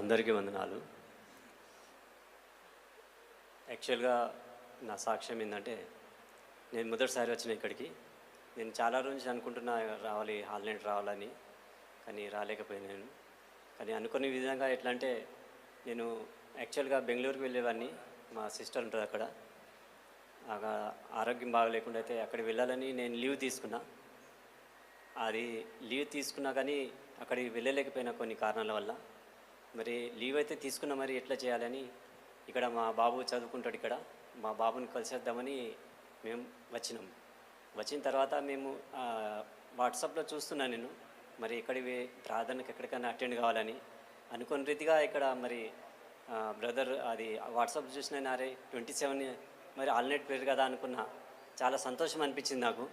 అందరికీ వందనాలు. యాక్చువల్గా నా సాక్ష్యం ఏంటంటే నేను మొదటిసారి వచ్చిన ఇక్కడికి. నేను చాలా రోజు అనుకుంటున్నా రావాలి హాల్నైట్ రావాలని. కానీ రాలేకపోయినాను నేను. కానీ అనుకునే విధంగా ఎట్లా అంటే నేను యాక్చువల్గా బెంగళూరుకి వెళ్ళేవాడిని. మా సిస్టర్ ఉంటుంది అక్కడ. ఆరోగ్యం బాగలేకుండా అయితే అక్కడికి వెళ్ళాలని నేను లీవ్ తీసుకున్నా. అది లీవ్ తీసుకున్నా కానీ అక్కడికి వెళ్ళలేకపోయినా కొన్ని కారణాల వల్ల. మరి లీవ్ అయితే తీసుకున్నా మరి ఎట్లా చేయాలని ఇక్కడ మా బాబు చదువుకుంటాడు ఇక్కడ. మా బాబుని కలిసేద్దామని మేము వచ్చినాం. వచ్చిన తర్వాత మేము వాట్సాప్లో చూస్తున్నా నేను. మరి ఇక్కడ ప్రార్థనకు ఎక్కడికైనా అటెండ్ కావాలని అనుకున్న రీతిగా ఇక్కడ మరి బ్రదర్ అది వాట్సాప్ చూసిన నారే ట్వంటీ సెవెన్ మరి ఆల్నైట్ పేరు కదా అనుకున్నా. చాలా సంతోషం అనిపించింది నాకు.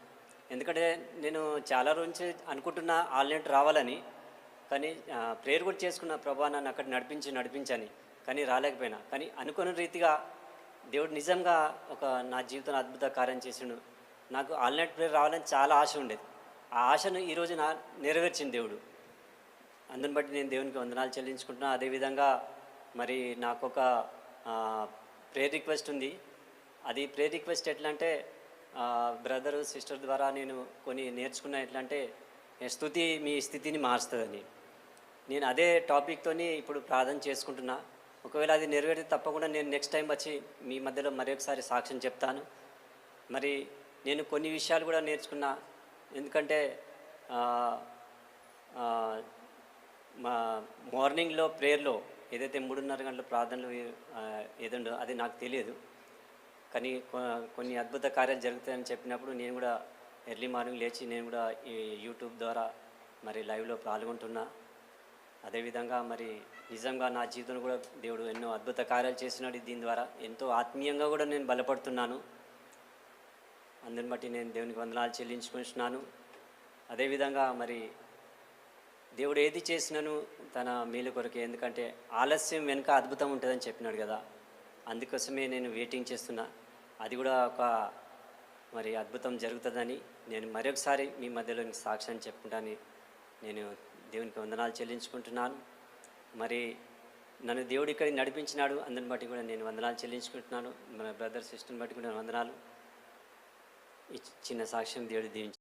ఎందుకంటే నేను చాలా రోజు నుంచి అనుకుంటున్నా ఆల్నైట్ రావాలని. కానీ ప్రేయర్ కూడా చేసుకున్న ప్రభా నన్ను అక్కడ నడిపించి నడిపించని కానీ రాలేకపోయినా. కానీ అనుకున్న రీతిగా దేవుడు నిజంగా ఒక నా జీవితంలో అద్భుత కార్యం చేసిండు. నాకు ఆల్నెట్ ప్రేయర్ రావాలని చాలా ఆశ ఉండేది. ఆ ఆశను ఈరోజు నా నెరవేర్చింది దేవుడు. అందుని బట్టి నేను దేవునికి వందనాలు చెల్లించుకుంటున్నా. అదేవిధంగా మరి నాకు ఒక ప్రేయర్ రిక్వెస్ట్ ఉంది. అది ప్రేయర్ రిక్వెస్ట్ ఎట్లా అంటే బ్రదర్ సిస్టర్ ద్వారా నేను కొన్ని నేర్చుకున్న ఎట్లా అంటే స్థుతి మీ స్థితిని మారుస్తుందని. నేను అదే టాపిక్తోని ఇప్పుడు ప్రార్థన చేసుకుంటున్నా. ఒకవేళ అది నెరవేరితే తప్పకుండా నేను నెక్స్ట్ టైం వచ్చి మీ మధ్యలో మరొకసారి సాక్ష్యం చెప్తాను. మరి నేను కొన్ని విషయాలు కూడా నేర్చుకున్నా. ఎందుకంటే మా మార్నింగ్లో ప్రేయర్లో ఏదైతే మూడున్నర గంటల ప్రార్థనలు ఏదండో అది నాకు తెలియదు. కానీ కొ- కొన్ని అద్భుత కార్యాలు జరుగుతాయని చెప్పినప్పుడు నేను కూడా ఎర్లీ మార్నింగ్ లేచి నేను కూడా ఈ యూట్యూబ్ ద్వారా మరి లైవ్లో పాల్గొంటున్నా. అదేవిధంగా మరి నిజంగా నా జీవితంలో కూడా దేవుడు ఎన్నో అద్భుత కార్యాలు చేసినాడు దీని ద్వారా. ఎంతో ఆత్మీయంగా కూడా నేను బలపడుతున్నాను. అందుని బట్టి నేను దేవునికి వందనాలు చెల్లించుకుంటున్నాను. అదేవిధంగా మరి దేవుడు ఏది చేసినను తన మేలు కొరకు ఎందుకంటే ఆలస్యం వెనుక అద్భుతం ఉంటుందని చెప్పినాడు కదా. అందుకోసమే నేను వెయిటింగ్ చేస్తున్నా. అది కూడా ఒక మరి అద్భుతం జరుగుతుందని నేను మరొకసారి మీ మధ్యలో సాక్ష్యాన్ని సాక్ష్యం చెప్పుకుంటాను నేను దేవునికి వందనాలు చెల్లించుకుంటున్నాను. మరి నన్ను దేవుడు ఇక్కడికి నడిపించినాడు అందరిని బట్టి కూడా నేను వందనాలు చెల్లించుకుంటున్నాను. మన బ్రదర్ సిస్టర్ని బట్టి కూడా వందనాలు. ఈ చిన్న సాక్ష్యం దేవుడు దీవించి